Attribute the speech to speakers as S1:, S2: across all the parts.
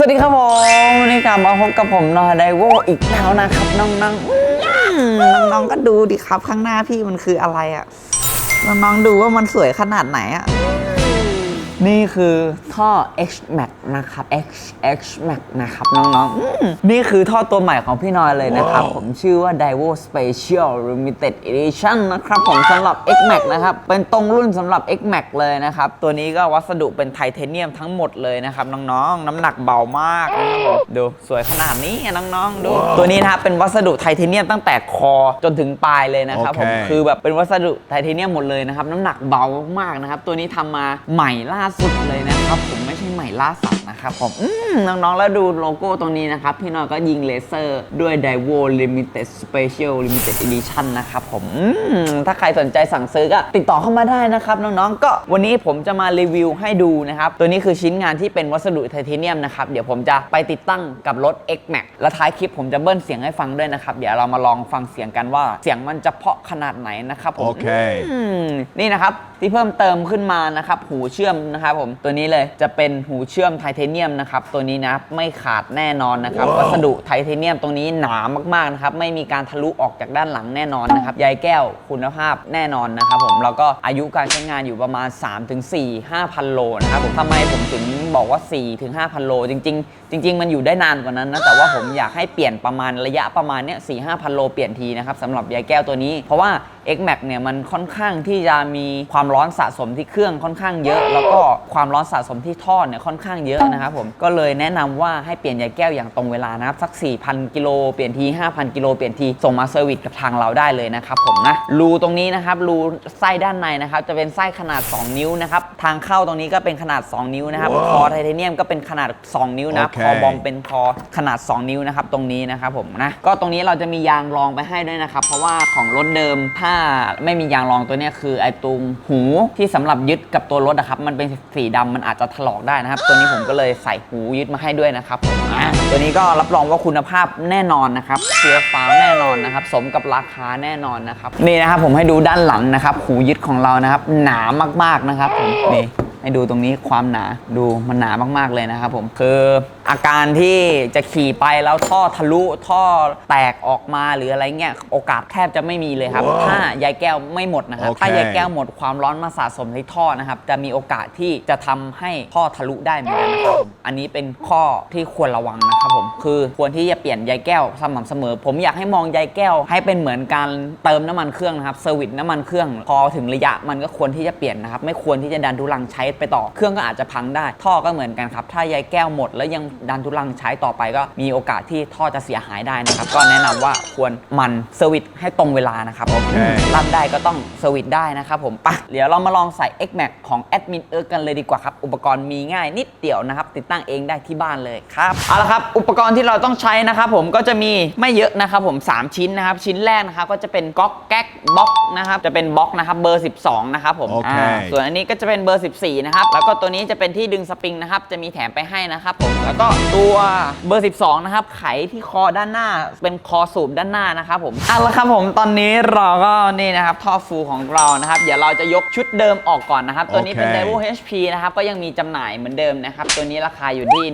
S1: สวัสดีครับผมวันนี้กลับมาพบกับผมนอไดโวอีกแล้วนะครับน้องๆน้องๆก็ดูดิครับข้างหน้าพี่มันคืออะไรอะน้องๆดูว่ามันสวยขนาดไหนอะ นี่คือท่อ X Max นะครับ X X Max นะครับน้องๆอืมนี่คือท่อตัวใหม่ของพี่นอยเลยนะครับ ผมชื่อว่า Daiwo Special Limited Edition นะครับผมสำหรับ X Max นะครับ เป็นตรงรุ่นสำหรับ X Max เลยนะครับ ตัวนี้ก็วัสดุเป็นไทเทเนียมทั้งหมดเลยนะครับน้องๆ น้ำหนักเบามากนะครับผมดูสวยขนาดนี้อะน้องๆ ดู ตัวนี้นะครับเป็นวัสดุไทเทเนียมตั้งแต่คอจนถึงปลายเลยนะครับผม
S2: โอเค
S1: คือแบบเป็นวัสดุไทเทเนียมหมดเลยนะครับ น้ำหนักเบามากๆนะครับ ตัวนี้ทำมาใหม่ล่าสุดเลยนะครับ ผมไม่ใช่ใหม่ล่าสัตว นะครับผมอืมน้องๆ แล้วดูโลโก้ตรงนี้นะครับ พี่น้อยก็ยิงเลเซอร์ด้วย Daiwo Limited Special Limited Edition นะครับผมอืมถ้าใครสนใจสั่งซื้อก็ติดต่อเข้ามาได้นะครับ น้องๆ ก็วันนี้ผมจะมารีวิวให้ดูนะครับ ตัวนี้คือชิ้นงานที่เป็นวัสดุไทเทเนียมนะครับ เดี๋ยวผมจะไปติดตั้งกับรถ X Max และท้ายคลิปผมจะเบิ้ลเสียงให้ฟังด้วยนะครับ เดี๋ยวเรามาลองฟังเสียงกันว่าเสียงมันจะเพราะขนาดไหนนะครับผม
S2: โอเค
S1: อืมนี่นะครับที่เพิ่มเติมขึ้นมานะครับหูเชื่อมนะครับผมตัวนี้เลยจะเป็นหูเชื่อมไทเทเนียมนะครับตัวนี้นะไม่ขาดแน่นอนนะครับ
S2: ว้าว
S1: วัสดุไทเทเนียมตรงนี้หนามากๆนะครับไม่มีการทะลุออกจากด้านหลังแน่นอนนะครับใยแก้วคุณภาพแน่นอนนะครับผมแล้วก็อายุการใช้งานอยู่ประมาณ 3-4 5,000 โลนะครับผมทำไมผมถึงบอกว่า 4-5,000 โล จริง ๆ จริง ๆ มันอยู่ได้นานกว่านั้นนะแต่ว่าผมอยากให้เปลี่ยนประมาณระยะประมาณเนี้ย4 5,000 โลเปลี่ยนทีนะครับสำหรับใยแก้วตัวนี้ เพราะว่า X Max เนี่ยมันค่อนข้างที่จะมีความร้อนสะสมที่เครื่องค่อนข้างเยอะ แล้วก็ความร้อนสะสมที่ท่อเนี่ยค่อนข้างเยอะนะครับผมก็เลยแนะนำว่าให้เปลี่ยนใยแก้วอย่างตรงเวลานะครับสัก 4,000 กิโลเปลี่ยนที 5,000 กิโลเปลี่ยนที ส่งมาเซอร์วิสกับทางเราได้เลยนะครับผมนะรูตรงนี้นะครับรูไส้ด้านในนะครับจะเป็นไส้ขนาด 2 นิ้วนะครับทางเข้าตรงนี้ก็เป็นขนาด 2 นิ้วนะครับ
S2: ว้าว
S1: คอไทเทเนียมก็เป็นขนาด 2 นิ้วนะ
S2: โอเค
S1: คอบอมเป็นคอขนาด 2 นิ้วนะครับตรงนี้นะครับผมนะก็ตรงนี้เราจะมียางรองไปให้ด้วยนะครับเพราะว่าของรถเดิมถ้าไม่มียางรองตัวเนี้ยคือไอ้ตรงหูที่สำหรับยึดกับตัวรถนะครับ มันเป็นสีดำมันอาจจะถลอกได้นะครับ ตัวนี้ผมก็เลยใส่หูยึดมาให้ด้วยนะครับผมอะตัวนี้ก็รับรองว่าคุณภาพแน่นอนนะครับเสียฟ้าวแน่นอนนะครับ สมกับราคาแน่นอนนะครับนี่นะครับผมให้ดูด้านหลังนะครับ หูยึดของเรานะครับ หนามากๆนะครับผมนี่ให้ดูตรงนี้ความหนาดูมันหนามากๆเลยนะครับผมคือ อาการที่จะขี่ไปแล้วท่อทะลุท่อแตกออกมาหรืออะไรเงี้ยโอกาสแทบจะไม่มีเลยครับ
S2: ว้าว
S1: ถ้ายายแก้วไม่หมดนะครับ
S2: โอเค
S1: ถ้ายายแก้วหมดความร้อนมาสะสมในท่อนะครับ จะมีโอกาสที่จะทำให้ท่อทะลุได้เหมือนกันนะครับผมอันนี้เป็นข้อที่ควรระวังนะครับผมคือควรที่จะเปลี่ยนยายแก้วสม่ำเสมอ ผมอยากให้มองยายแก้ว ให้เป็นเหมือนการเติมน้ำมันเครื่องนะครับเซอร์วิสน้ำมันเครื่อง พอถึงระยะมันก็ควรที่จะเปลี่ยนนะครับไม่ควรที่จะดันทุลังใช้ไปต่อเครื่องก็อาจจะพังได้ ท่อก็เหมือนกันครับ ถ้ายายแก้วหมดแล้วยังดันทุลังใช้ต่อไปก็มีโอกาสที่ท่อจะเสียหายได้นะครับ ก็แนะนำว่าควรหมันเซอร์วิสให้ตรงเวลานะครับ
S2: โอเค
S1: รับได้ก็ต้องเซอร์วิสได้นะครับผมไปะเดี๋ยวเรามาลองใส่ X Max ของแอดมินเอิร์กกันเลยดีกว่าครับ อุปกรณ์มีง่ายนิดเดียวนะครับ ติดตั้งเองได้ที่บ้านเลยครับเอาละครับ อุปกรณ์ที่เราต้องใช้นะครับผมก็จะมีไม่เยอะนะครับผม 3 ชิ้นนะครับ ชิ้นแรกนะครับ ก็จะเป็นก๊อกแก๊กบล็อกนะครับจะเป็นบล็อกนะครับเบอร์ 12 นะครับผม
S2: โอเคา
S1: ส่วนอันนี้ก็จะเป็นเบอร์ 14 นะครับ แล้วก็ตัวนี้จะเป็นที่ดึงสปริงนะครับ จะมีแถมไปให้นะครับผม แล้วก็ตัวเบอร์ 12 นะครับ ไขที่คอด้านหน้า เป็นคอสูบด้านหน้านะครับผมเอาละครับผมตอนนี้เราก็นี่นะครับท่อฟูของเรานะครับ เดี๋ยวเราจะยกชุดเดิมออกก่อนนะครับ ตัวนี้เป็น
S2: โอเค
S1: Devo HP นะครับ ก็ยังมีจำหน่ายเหมือนเดิมนะครับ ตัวนี้ราคาอยู่ที่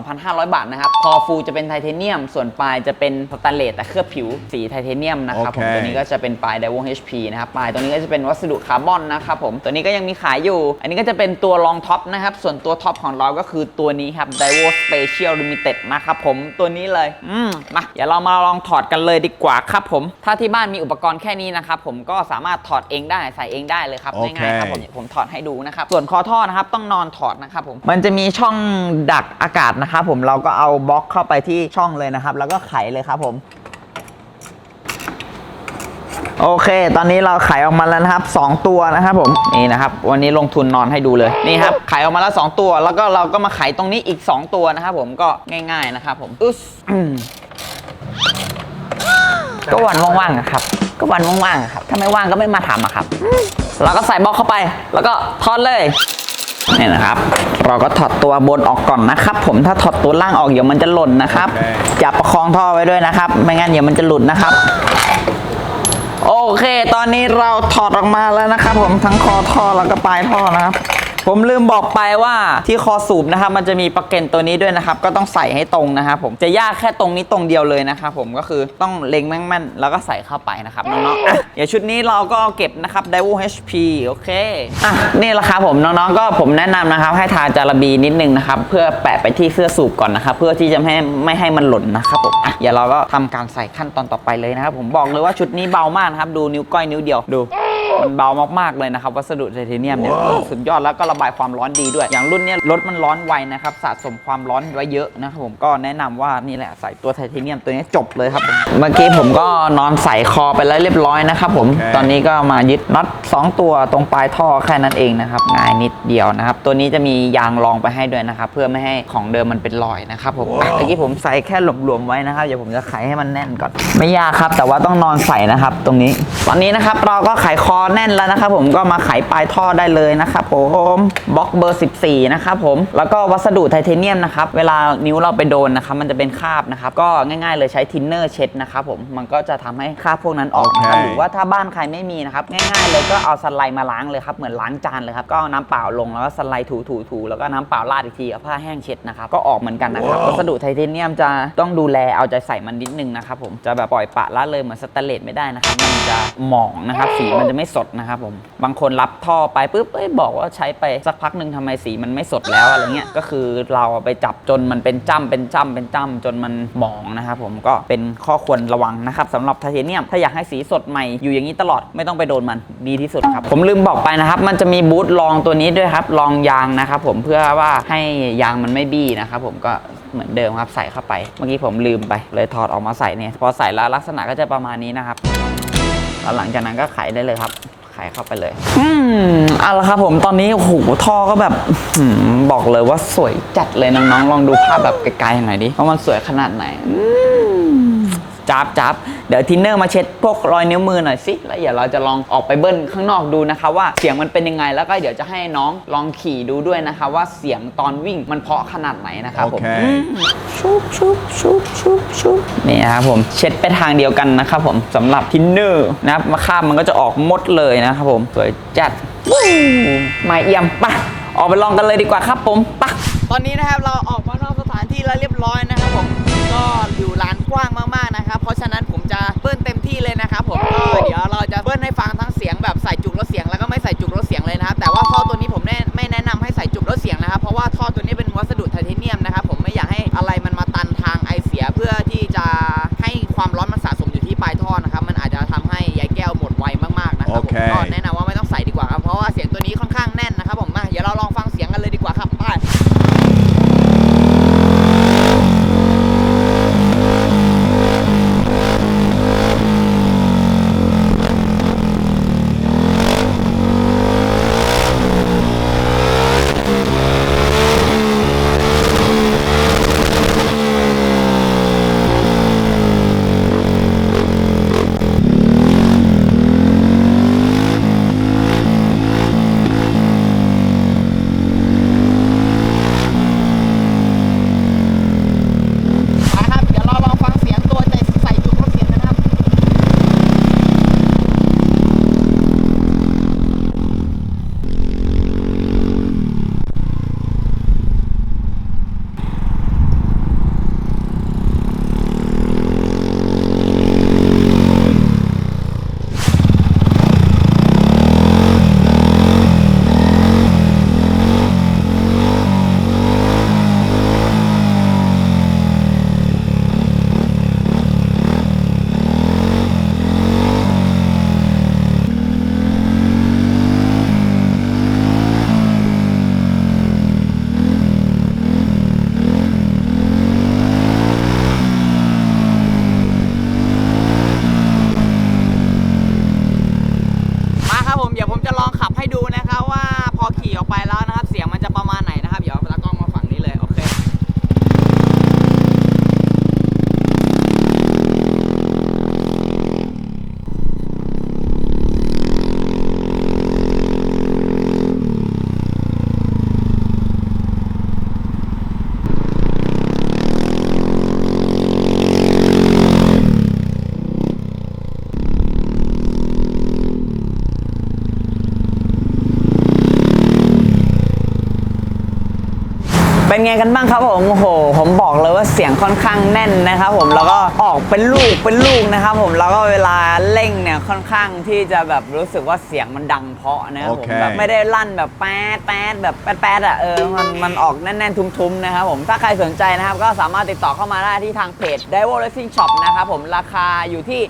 S1: 12,500 บาทนะครับ คอฟูจะเป็นไทเทเนียม ส่วนปลายจะเป็นสแตนเลสแต่เคลือบผิวสีไทเทเนียมนะครับผม
S2: โอเค
S1: ตัวนี้ก็จะเป็นปลาย Devo HP นะครับปลายตัวนี้ก็จะเป็นวัสดุคาร์บอนนะครับผมตัวนี้ก็ยังมีขายอยู่ อันนี้ก็จะเป็นตัวรองท็อปนะครับส่วนตัวท็อปของเราก็คือตัวนี้ครับ Daiwo Special Limited นะครับผมตัวนี้เลย อืมมาเดี๋ยวเรามาลองถอดกันเลยดีกว่าครับผม ถ้าที่บ้านมีอุปกรณ์แค่นี้นะครับผมก็สามารถถอดเองได้ใส่เองได้เลยครับ
S2: โอเค
S1: ง่ายๆครับผมผมถอดให้ดูนะครับส่วนคอท่อนะครับต้องนอนถอดนะครับผมมันจะมีช่องดักอากาศนะครับผมเราก็เอาบล็อกเข้าไปที่ช่องเลยนะครับ แล้วก็ไขเลยครับผม โอเค ตอนนี้เราไขออกมาแล้วนะครับ 2 ตัวนะครับผมนี่นะครับ วันนี้ลงทุนนอนให้ดูเลยนี่ครับไขออกมาแล้ว 2 ตัว แล้วก็เราก็มาไขตรงนี้อีก 2 ตัวนะครับผมก็ง่าย ๆนะครับผมอึ๊สอืมก็วันว่างๆอะครับ ก็วันว่างๆอะครับ ถ้าไม่ว่างก็ไม่มาทำอะครับ เราก็ใส่บล็อกเข้าไป แล้วก็ทอดเลยนี่นะครับ เราก็ถอดตัวบนออกก่อนนะครับ ผมถ้าถอดตัวล่างออกเดี๋ยวมันจะหล่นนะครับ
S2: โอเค
S1: จับประคองท่อไว้ด้วยนะครับ ไม่งั้นเดี๋ยวมันจะหลุดนะครับ โอเค ตอนนี้เราถอดออกมาแล้วนะครับผมทั้งคอท่อแล้วก็ปลายท่อนะครับ ผมลืมบอกไปว่าที่คอสูบนะครับมันจะมีปลั๊กเกนตัวนี้ด้วยนะครับ ก็ต้องใส่ให้ตรงนะครับผมจะยากแค่ตรงนี้ตรงเดียวเลยนะครับผมก็คือต้องเล็งแม่นๆแล้วก็ใส่เข้าไปนะครับน้องๆอะเดี๋ยวชุดนี้เราก็เก็บนะครับ d a v o HP โอเคอะนี่แหละครับผมน้องๆก็ผมแนะนำนะครับ ให้ทาจาระบีนิดนึงนะครับเพื่อแปะไปที่เสื้อสูบก่อนนะครับเพื่อที่จะไม่ให้ไม่ให้มันหล่นนะครับผมอะเดี๋ยวเราก็ทำการใส่ขั้นตอนต่อไปเลยนะครับผมบอกเลยว่าชุดนี้เบามากนะครับดูนิ้วก้อยนิ้วเดียวดู มันเบามากๆเลยนะครับ วัสดุไทเทเนียมเนี่ยสุดยอดแล้วก็ระบายความร้อนดีด้วย อย่างรุ่นเนี้ยรถมันร้อนไวนะครับสะสมความร้อนไว้เยอะนะครับผมก็แนะนำว่านี่แหละใส่ตัวไทเทเนียมตัวนี้จบเลยครับผมเมื่อกี้ผมก็นอนใส่คอไปแล้วเรียบร้อยนะครับผม
S2: โอเค
S1: ตอนนี้ก็มายึดน็อต2 ตัวตรงปลายท่อแค่นั้นเองนะครับง่ายนิดเดียวนะครับตัวนี้จะมียางรองไปให้ด้วยนะครับเพื่อไม่ให้ของเดิมมันเป็นรอยนะครับผมอะเมื่อกี้ผมใส่แค่หลวมๆไว้นะครับเดี๋ยวผมจะไขให้มันแน่นก่อน ไม่ยากครับ แต่ว่าต้องนอนใส่นะครับ ตรงนี้ ตอนนี้นะครับเราก็ไขคอแน่นแล้วนะครับ ผมก็มาไขปลายท่อได้เลยนะครับผมบล็อกเบอร์ 14 นะครับผม แล้วก็วัสดุไทเทเนียมนะครับ เวลานิ้วเราไปโดนนะครับ มันจะเป็นคราบนะครับ ก็ง่ายๆเลยใช้ทินเนอร์เช็ดนะครับผม มันก็จะทำให้คราบพวกนั้นออกนะครับ
S2: โอเค
S1: หรือว่าถ้าบ้านใครไม่มีนะครับ ง่ายๆเลยก็เอาสไลด์มาล้างเลยครับ เหมือนล้างจานเลยครับ ก็เอาน้ำเปล่าลงแล้วก็สไลด์ถูๆๆแล้วก็น้ำเปล่าราดอีกทีเอาผ้าแห้งเช็ดนะครับ ก็ออกเหมือนกันนะครับ วัสดุไทเทเนียมจะต้องดูแลเอาใจใส่มันนิดนึงนะครับผม จะแบบปล่อยปละละเลยเหมือนสแตนเลสไม่ได้นะครับ มันจะหมองนะครับ สีมันจะไม่สดนะครับผม บางคนรับท่อไปปุ๊บเอ้ยบอกว่าใช้ไปสักพักหนึ่งทำไมสีมันไม่สดแล้วอะไรเงี้ยก็คือเราไปจับจนมันเป็นจ้ำเป็นจ้ำเป็นจ้ำจนมันหมองนะครับผมก็เป็นข้อควรระวังนะครับสำหรับไทเทเนียมถ้าอยากให้สีสดใหม่อยู่อย่างนี้ตลอดไม่ต้องไปโดนมันดีที่สุดครับ ผมลืมบอกไปนะครับ มันจะมีบูทรองตัวนี้ด้วยครับรองยางนะครับผมเพื่อว่าให้ยางมันไม่บี้นะครับผมก็เหมือนเดิมครับใส่เข้าไป เมื่อกี้ผมลืมไป เลยถอดออกมาใส่เนี่ยพอใส่แล้วลักษณะก็จะประมาณนี้นะครับแล้วหลังจากนั้นก็ไขได้เลยครับ ไขเข้าไปเลย อืมเอาละครับผมตอนนี้โอ้โหท่อก็แบบอืมบอกเลยว่าสวยจัดเลยน้องๆลองดูภาพแบบไกลๆหน่อยดิว่ามันสวยขนาดไหนอืม จับจับเดี๋ยวทินเนอร์มาเช็ดพวกรอยนิ้วมือหน่อยสิแล้วเดี๋ยวเราจะลองออกไปเบิ้ลข้างนอกดูนะคะว่าเสียงมันเป็นยังไงแล้วก็เดี๋ยวจะให้น้องลองขี่ดูด้วยนะคะว่าเสียงตอนวิ่งมันเพราะขนาดไหนนะครับผม
S2: โอเค
S1: อืมชุบชุบชุบชุบชุบนี่นะครับผมเช็ดไปทางเดียวกันนะครับผมสำหรับทินเนอร์นะครับมาข้ามมันก็จะออกหมดเลยนะครับผมสวยจัดวู้มาเอี่ยมปะออกไปลองกันเลยดีกว่าครับผมปะ ตอนนี้นะครับเราออกมานอกสถานที่แล้วเรียบร้อยนะครับผม ก็อยู่ลานกว้างมากๆนะครับ เพราะฉะนั้นผมจะเบิ้ลเต็มที่เลยนะครับผมก็เดี๋ยวเราจะเบิ้ลให้ฟังทั้งเสียงแบบใส่จุกลดเสียงแล้วก็ไม่ใส่จุกลดเสียงเลยนะครับแต่ว่าท่อตัวนี้ผมแน่ไม่แนะนำให้ใส่จุกลดเสียงนะครับเพราะว่าท่อตัวนี้เป็นวัสดุไทเทเนียม เป็นไงกันบ้างครับผมโอ้โห ผมบอกเลยว่าเสียงค่อนข้างแน่นนะครับผมแล้วก็ออกเป็นลูกเป็นลูกนะครับผมแล้วก็เวลาเร่งเนี่ยค่อนข้างที่จะแบบรู้สึกว่าเสียงมันดังเพราะนะครับผม
S2: โอเค
S1: แบบไม่ได้ลั่นแบบแป๊ดแป๊ดแบบแป๊ดแป๊ดอะเออมันมันออกแน่นๆ ทุ้มๆนะครับผมถ้าใครสนใจนะครับ ก็สามารถติดต่อเข้ามาได้ที่ทางเพจ d i v o Racing Shop นะครับผมราคาอยู่ที่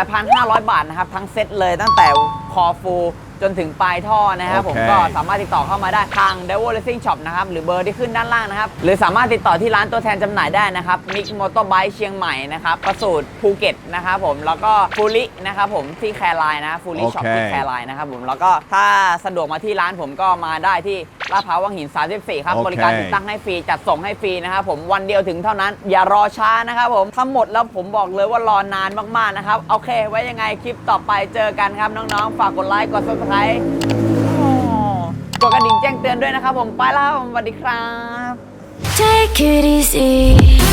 S1: 18,500 บาทนะครับ ทั้งเซ็ตเลยตั้งแต่คอฟู จนถึงปลายท่อนะครับ ผม
S2: โอเค
S1: ก็สามารถติดต่อเข้ามาได้ทาง d e v o Racing Shop นะครับ หรือเบอร์ที่ขึ้นด้านล่างนะครับ หรือสามารถติดต่อที่ร้านตัวแทนจำหน่ายได้นะครับมิกมอเตอร์ไบค์เชียงใหม่นะครับ ประสูตรภูเก็ตนะครับผม แล้วก็ฟูลินะครับผมที่แคร์ไลน์นะฟูลิช็อป
S2: โอเค
S1: ที่แคร์ไลน์นะครับผม แล้วก็ถ้าสะดวกมาที่ร้านผมก็มาได้ที่ ลาดพร้าววังหิน 34 ครับ
S2: โอเค
S1: บริการติดตั้งให้ฟรี จัดส่งให้ฟรีนะครับผมวันเดียวถึงเท่านั้น อย่ารอช้านะครับผมทั้งหมดแล้วผมบอกเลยว่ารอนานมากๆนะครับ โอเค ไว้ยังไงคลิปต่อไปเจอกันครับน้องๆ ฝากกดไลค์กด subscribe กดกระดิ่งแจ้งเตือนด้วยนะครับผมไปแล้วครับผมสวัสดีครับ
S3: Take it easy.